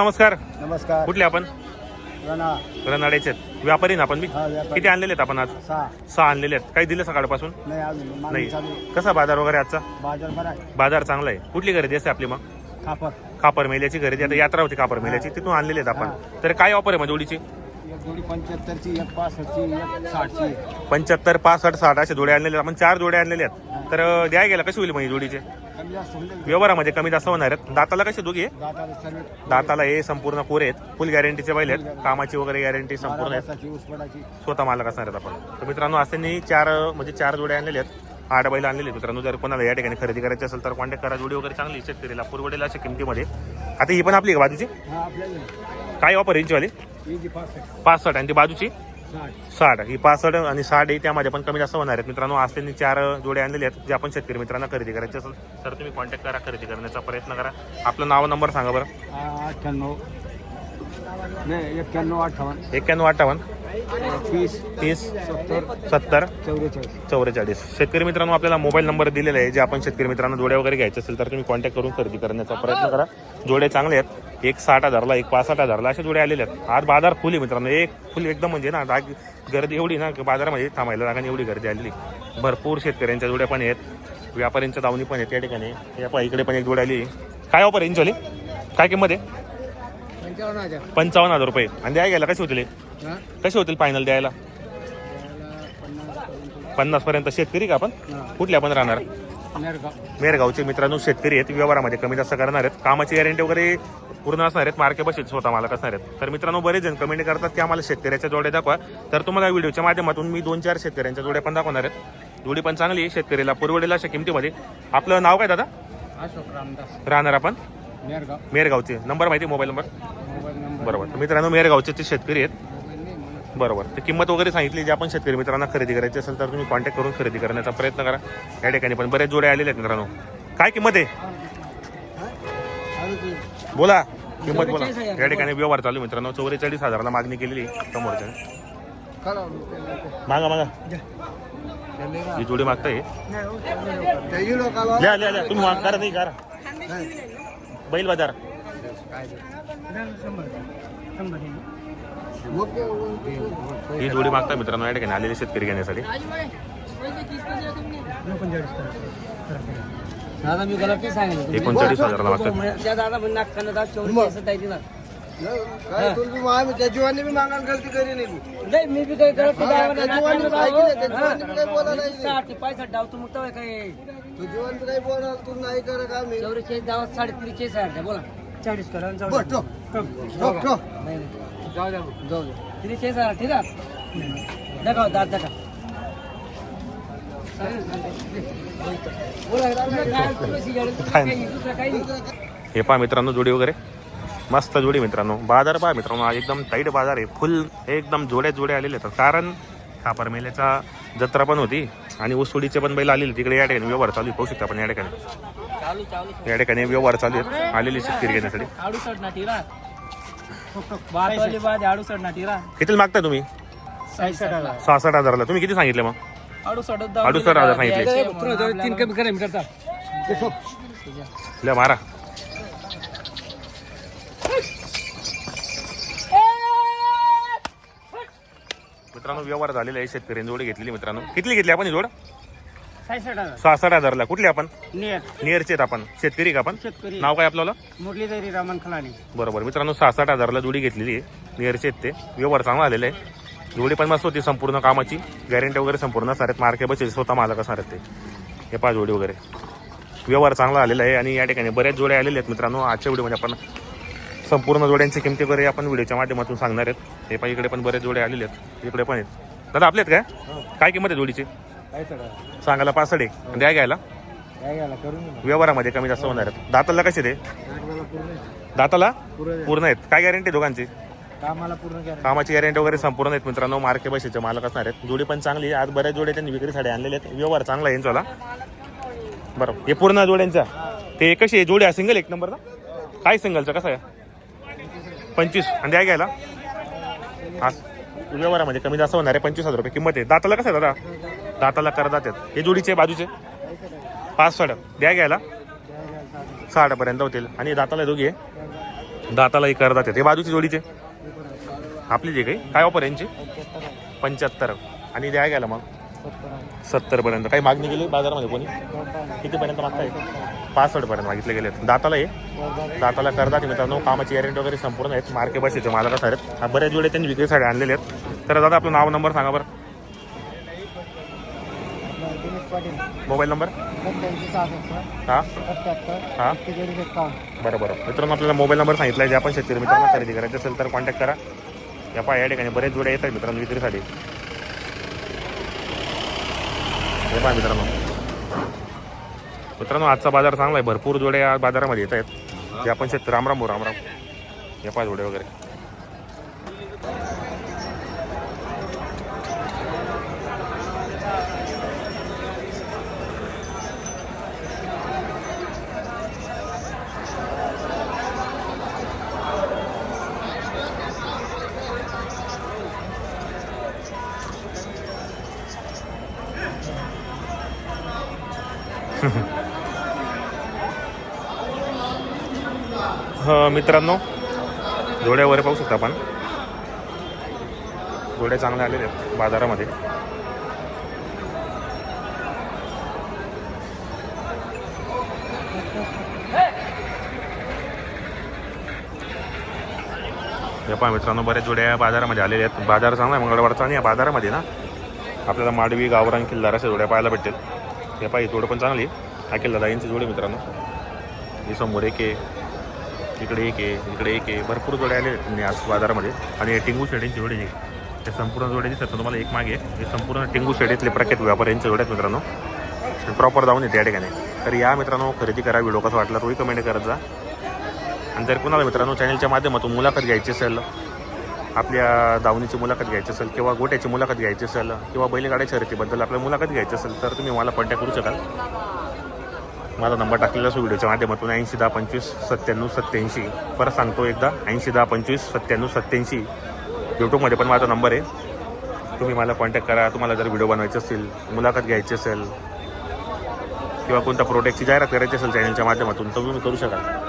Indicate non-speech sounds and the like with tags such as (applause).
नमस्कार. नमस्कार. कुठले आपण? रणा. रनाड्याचे व्यापारी ना आपण मी हा व्यापारी. किती आणलेले आहेत आपण आज? सहा. सहा आणलेले आहेत. काही दिले सकाळपासून? नाही अजून मागणी नाही. चालू आहे. कसा बाजार वगैरे आजचा? बाजार बरा आहे. बाजार चांगला आहे. कुठली खरेदी असते आपली मग? खापर कापर मेल्याची खरेदी. आता यात्रा होती कापर मेल्याची. तिथून आणलेले आहेत आपण. तर काय ऑफर आहे म्हणजे जोडीची? एक जोडी पंच्याहत्तरची एक पासष्टची एक साठची. पंच्याहत्तर पासष्ट साठ असे जोडे आणलेले आहेत. आपण चार जोडे आणलेले आहेत. तर अं, द्या गेला कशी होईल म्हणजे जोडीचे? कमी जास्त होऊन जाईल व्यवहारामध्ये कमी जास्त होणार आहेत. दाताला कसे दोघी? आहे? दाताला सर्व दाताला हे संपूर्ण कोरे आहेत. फुल गॅरंटीचे बैल आहेत. कामाची वगैरे गॅरंटी संपूर्ण उसपडाची स्वतः मालक असणार आहेत आपण. तर मित्रांनो आज त्यांनी चार म्हणजे चार जोडे आणलेले आहेत. आठ बैल आणलेले आहेत. मित्रांनो जर कोणाला या ठिकाणी खरेदी करायची असेल तर कॉन्टॅक्ट करा. जोडी वगैरे चांगली शेतकरीला पुरवडेला अशा किमतीमध्ये. आता ही पण आपली का बाजूची? हा आपल्याला. काय ऑफर यांचीवाली? पासष्ट. आणि ती बाजूची? साठ. ही पासष्ट आणि साठ आहे त्यामध्ये पण कमी जास्त होणार आहेत. मित्रांनो आज त्यांनी चार जोडे आणलेले आहेत जे आपण शेतकरी मित्रांना खरेदी करायचे असेल तर तुम्ही कॉन्टॅक्ट करा खरेदी करण्याचा प्रयत्न करा. आपलं नाव नंबर सांगा बरं. अठ्ठ्याण्णव. नाही एक्क्याण्णव अठ्ठावन्न. एक्क्याण्णव अठ्ठावन्न. तीस तीस सत्तर सत्तर चौवेचाळीस. चौवेचाळीस. शेतकरी मित्रांनो आपल्याला मोबाईल नंबर दिलेला आहे. जे आपण शेतकरी मित्रांना जोड्या वगैरे घ्यायचे असेल तर तुम्ही कॉन्टॅक्ट करून खरेदी करण्याचा प्रयत्न करा. जोडे चांगले आहेत. एक साठ हजारला एक पासष्ट हजारला असे जोडे आलेले आहेत. आज बाजार फुल आहे मित्रांनो. एक फुल एकदम म्हणजे ना राग गर्दी एवढी ना बाजारामध्ये थांबायला लागणे एवढी गर्दी आलेली. भरपूर शेतकऱ्यांच्या जोड्या पण आहेत. व्यापाऱ्यांच्या दावणी पण आहेत. या ठिकाणी या इकडे पण एक जोडी आली. काय ऑफर रेंज वाली काय किंमत आहे? पंचावन्न हजार. पंचावन्न हजार रुपये. आणि द्यायला गेला कसे होतील हे? कसे होतील फायनल द्यायला? पन्नास पर्यंत शेतकरी का आपण? हा. कुठले आपण राहणार? नेरगाव मेरगावचे मित्रांनो शेतकरी आहेत व्यवहारामध्ये कमी जास्त करणार आहेत. कामाची गॅरंटी वगैरे पूर्ण असणार आहेत मार्के बसेल स्वतः मालक असणार आहेत. तर मित्रांनो बरेच जण कमेंट करतात की आम्हाला शेतकऱ्याच्या जोड्या दाखवा. तर तुम्हाला व्हिडिओच्या माध्यमातून मी दोन चार शेतकऱ्यांच्या जोड्या पण दाखवणार आहेत. जोडी पण चांगली आहे शेतकरीला पुरवडेला अशा किमतीमध्ये. आपलं नाव काय दादा? अशोक रामदास. राहणार आपण? नेरगाव मेरगावचे. नंबर माहिती मोबाईल नंबर? बरोबर तर मित्रांनो मेरगावचे ते शेतकरी आहेत. बरोबर तर किंमत वगैरे सांगितली जे आपण शेतकरी मित्रांना खरेदी करायची असेल तर तुम्ही कॉन्टॅक्ट करून खरेदी करण्याचा प्रयत्न करा. या ठिकाणी पण बरेच जोडे आलेले आहेत मित्रांनो. काय किंमत आहे? बोला. किंमत बोला. या ठिकाणी व्यवहार चालू आहे मित्रांनो. चौवेचाळीस हजाराला मागणी केलेली समोरच्या. मागा मागा. ही जोडी मागताय? लिहा लिहा लिहा तुम्ही माग करा. नाही करा बैल बाजार. ही जोडी मागताय मित्रांनो या ठिकाणी आलेले शेतकरी घेण्यासाठी. दादा मी गलत नाही सांगितलं. एकोणचाळीस हजाराला मागतात. त्या दादा पण नागकानं दादा चौदा असं मागायला गलती करी नाही नाही मी बी काही काय. केलं? काही बोला मी नाही. साठ ते मग काय? तू जीवन काही बोला तू कर हजार द्या बोला. चाळीस करा आणि जाऊ बरं, द्या. ठेव. ठेव, ठेव. नाही, नाही. जाऊ द्या तिथे चाळीस हजार ठीक आहे दाखवा दात दाखवा. हे पहा मित्रांनो जोडी वगैरे मस्त जोडी मित्रांनो बाजार पहा मित्रांनो एकदम टाईट बाजार आहे फुल एकदम जोड्या जोड्या आलेले आहेत कारण खापर मेल्याचा जत्रा पण होती. आणि ऊसोडीचे पण बैल आलेले. तिकडे या ठिकाणी व्यवहार चालू पाहू शकता आपण या ठिकाणी. चालू चालू. या ठिकाणी व्यवहार चालू आहेत. आलेले शेतकरी घेण्यासाठी. किती मागता तुम्ही? सहासष्ट हजारला. तुम्ही किती सांगितले मग? अडुसठ अडुसष्ट हजार सांगितले. तीन कमी करा मी करता. ल मारा. मित्रांनो व्यवहार झालेला आहे. शेतकऱ्यांनी जोडी घेतलेली मित्रांनो. किती घेतली आपण ही जोड? सायसठ हजार. सहासष्ट हजारला. कुठली आपण? नेर. नियरचे आहेत आपण. शेतकरी का आपण? शेतकरी. नाव काय आपल्याला? मुरलीधरी रामन खलानी. बरोबर. मित्रांनो सहासष्ट हजारला जोडी घेतलेली आहे. नियरचे आहेत ते. व्यवहार चांगला आलेला आहे. जोडी पण मस्त होती संपूर्ण कामाची. गॅरंटी वगैरे संपूर्ण असणार आहेत. मार्के बसेल. स्वतः मालक असणार आहेत ते. हे पहा जोडी वगैरे. व्यवहार चांगला आलेला आहे आणि या ठिकाणी बऱ्याच जोड्या आलेल्या आहेत मित्रांनो. आजच्या व्हिडिओमध्ये आपण संपूर्ण जोड्यांची किमती वगैरे आपण व्हिडिओच्या माध्यमातून सांगणार आहेत. हे पहा इकडे पण बरेच जोडे आलेले आहेत. इकडे पण आहेत. दादा आपले आहेत काय? काय किंमत आहे जोडीची? काय सगळं? सांगायला आहे. आणि द्या घ्यायला. काय घ्यायला करून घे. व्यवहारामध्ये कमी जास्त होणार आहेत. दाताला कसे ते पूर्ण दाताला? पूर्ण पूर्ण आहेत. काय गॅरंटी दोघांची? कामाला पूर्ण करा कामाची गॅरंटी वगैरे संपूर्ण आहेत मित्रांनो. मार्के बसेचे मालक असणार आहेत. जोडी पण चांगली आहे. आज बऱ्याच जोड्या त्यांनी विक्रीसाठी आणलेले आहेत. व्यवहार चांगला आहे यांचा बरं. हे पूर्ण जोड्यांचा. ते कशी आहे? जोड्या सिंगल एक नंबर ना काय सिंगलचं कसं आहे? पंचवीस. आणि द्या घ्यायला. हा. व्यवहारामध्ये कमी जास्त होणार आहे पंचवीस हजार रुपये किंमत आहे. दाताला कसं आहे दादा? दाताला करदात आहेत. हे जोडीचे बाजूचे? पाच साड द्या घ्यायला. साठपर्यंत होतील. आणि दाताला दोघी आहे. दातालाही करतात हे बाजूची जोडीचे? आपली जे काही? काय ऑफर यांची? पंच्याहत्तर. आणि द्या घ्यायला मग. सत्तर पर्यंत काही मागणी केली बाजारामध्ये कोणी? कितीपर्यंत मागताय? पासवर्ड पर्यंत मागितले गेले दाताला आहे दाताला करतात मित्रांनो कामाची गॅरंटी वगैरे संपूर्ण आहेत. मार्के बसेचे मला कसं आहेत. हा बऱ्याच वेळे त्यांनी विक्रीसाठी आणलेले आहेत. तर दादा आपलं नाव नंबर सांगा बरं. Mobile number? हां? हां? बरं बरं मित्रांनो आपल्याला मोबाईल नंबर सांगितला आहे. जे आपण शेतकरी मित्रांना खरेदी करायचं असेल तर कॉन्टॅक्ट करा. या पहा या ठिकाणी बरेच जोडे येत आहेत मित्रांनो विक्रीसाठी. हे पहा मित्रांनो. मित्रांनो आजचा बाजार चांगला आहे. भरपूर जोडे या बाजारामध्ये येत आहेत. जे आपण शेतकरी रामराम भाऊ रामराम या पहा जोडे वगैरे. (laughs) मित्रांनो जोड्या वगैरे पाहू शकता आपण. जोड्या चांगल्या आलेल्या आहेत बाजारामध्ये. पहा मित्रांनो बरेच जोड्या बाजारामध्ये आलेल्या आहेत. बाजार चांगला आहे मंगळवारचा आणि या बाजारामध्ये ना आपल्याला माडवी गावरान किल्लार अशा जोड्या पाहायला भेटतील. हे पाहिजे जोडं जोड पण चांगली आहे. हा किल्ला दाईंची जोडी मित्रांनो. ही समोर एक आहे. इकडे एक आहे इकडे एक आहे. भरपूर जोड्या आले आहेत म्हणजे आज बाजारामध्ये. आणि टिंगू शेड्यांची जोडी जी ते संपूर्ण जोड्या दिसतात तुम्हाला? एक मागे. हे संपूर्ण टिंगू शेडीतले प्रख्यात व्यापाऱ्यांच्या जोड्या आहेत मित्रांनो. प्रॉपर जाऊन येते या ठिकाणी. तर या मित्रांनो खरेदी करा व्हिडिओ कसा वाटला तोही कमेंट करत जा. आणि जर कुणाला मित्रांनो चॅनलच्या माध्यमातून मुलाखत घ्यायची असेल आपल्या दावणीची मुलाखत घ्यायची असेल किंवा गोट्याची मुलाखत घ्यायची असेल किंवा बैलगाड्या शर्यतीबद्दल आपल्या मुलाखत घ्यायची असेल तर तुम्ही मला कॉन्टॅक्ट करू शकाल. माझा नंबर टाकलेला असो व्हिडिओच्या माध्यमातून. ऐंशी दहा पंचवीस सत्त्याण्णव सत्त्याऐंशी. परत सांगतो एकदा. ऐंशी दहा पंचवीस सत्त्याण्णव सत्त्याऐंशी. यूट्यूबमध्ये पण माझा नंबर आहे. तुम्ही मला कॉन्टॅक्ट करा. तुम्हाला जर व्हिडिओ बनवायचे असेल मुलाखत घ्यायची असेल किंवा कोणत्या प्रोडक्टची जाहिरात करायची असेल चॅनलच्या माध्यमातून तर तुम्ही करू शकाल.